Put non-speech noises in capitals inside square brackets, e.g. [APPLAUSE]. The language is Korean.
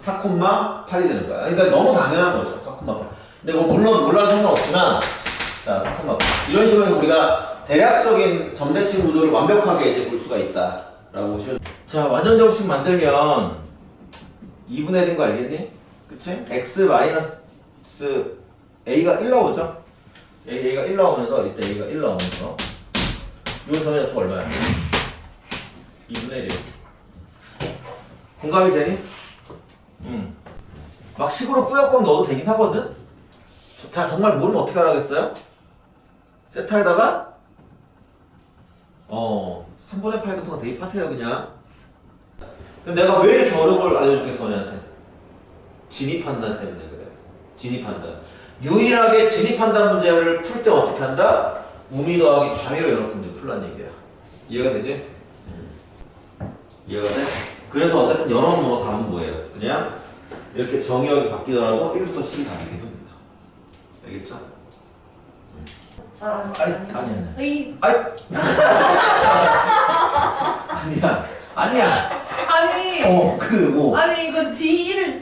4,8이 되는 거야. 그러니까 너무 당연한 거죠. 4,8. 근데 뭐 물론 몰라도 상관없지만 자, 4,8. 이런 식으로 해서 우리가 대략적인 점대칭 구조를 완벽하게 이제 볼 수가 있다 라고 보시면 자, 완전 정식 만들면 2분의 1인 거 알겠니? 그치? x 마이너스 a가 1 나오죠? a, a가 1 나오면서 이때 a가 1 나오면서 요 점의 좌표 얼마야? 2분의 1 공감이 되니? 응. 막 식으로 꾸역꾸역 넣어도 되긴 하거든? 자, 정말 모르면 어떻게 하라겠어요? 세타에다가 어 3분의 8 같은 거 대입하세요 그냥 그럼 내가 왜 이렇게 어려운 걸 알려주겠어 너네한테 진입 판단 때문에 그래 진입 판단 유일하게 진입 판단 문제를 풀 때 어떻게 한다? 우미 더하기 이렇게 이제 풀란 얘기야 이해가 되지? 이해가 돼? 그래서 어쨌든 여러 뭐 답은 뭐예요? 그냥 이렇게 정의역이 바뀌더라도 1부터 10이 다르게 됩니다. 알겠죠? 아, 아이 아니야 이. 아이. [LAUGHS] 아니야. 아니야. 아니. 어 그 뭐. 아니 이거 D를